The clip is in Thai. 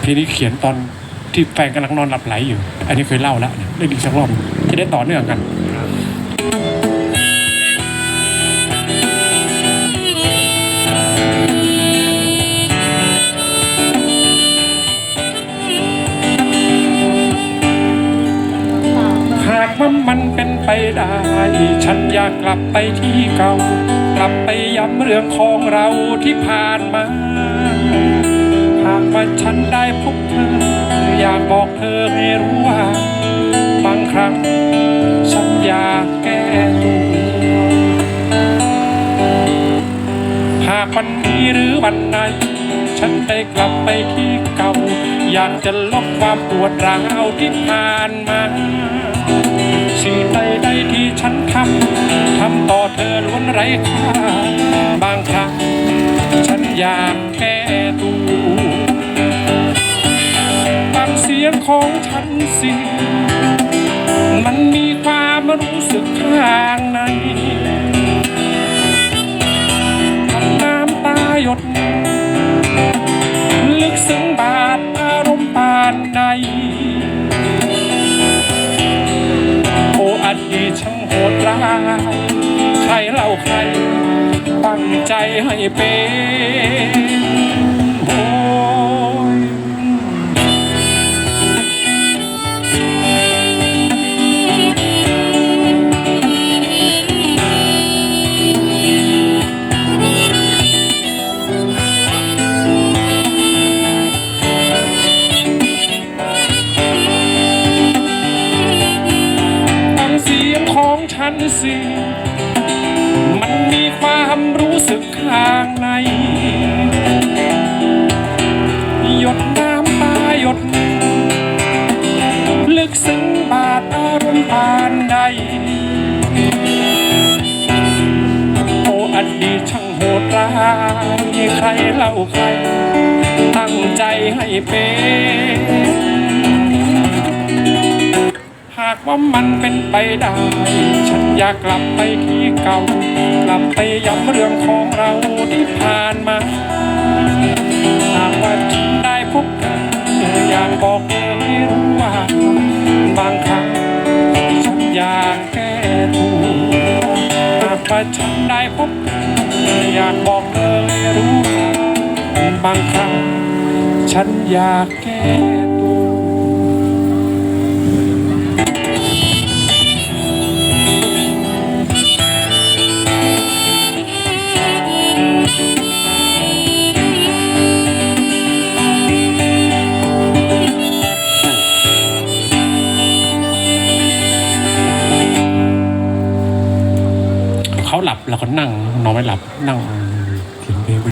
เพลงนี้เขียนตอนที่แฟนกำลังนอนหลับไหลอยู่ อันนี้เคยเล่าแล้วเล่นอีกสักรอบจะได้ต่อเนื่องกันหากว่ามันเป็นไปได้ ฉันอยากกลับไปที่เก่ากลับไปย้ำเรื่องของเราที่ผ่านมาากว่าฉันได้พบเธอ อยากบอกเธอให้รู้ว่า บางครั้งฉันอยากแก้ตัวหากวันนี้หรือวันไหน ฉันได้กลับไปที่เก่า อยากจะลบความปวดร้าวที่ผ่านมาสิ่งใดๆที่ฉันทำทำต่อเธอล้วนไร้ค่าบางครั้งฉันอยากแก้ียงของฉันสิ มันมีความรู้สึกข้างในทำน้ำตาหยด ลึกซึ้งบาดอารมณ์ปานใด โอ้อดีตช่างโหดร้าย ใครเล่าใคร ตั้งใจให้เป็น ฉันสิ มันมีความรู้สึกข้างใน หยดน้ำตาหยดลึกซึ้งบาดอารมณ์ปานใด โอ้อดีตช่างโหดร้ายใครเล่าใคร ตั้งใจให้เป็นากว่ามันเป็นไปได้ ฉันอยากกลับไปที่เก่า กลับไปย้ำเรื่องของเราที่ผ่านมาหากว่าฉันได้พบเธออยากบอกเธอให้รู้ว่า บางครั้งฉันอยากแก้ตัวหากว่าฉันได้พบเธออยากบอกเธอให้รู้ว่าบางครั้งฉันอยากแก้ หลับแล้วก็นั่งนอนไม่หลับนั่งเขียนเพลง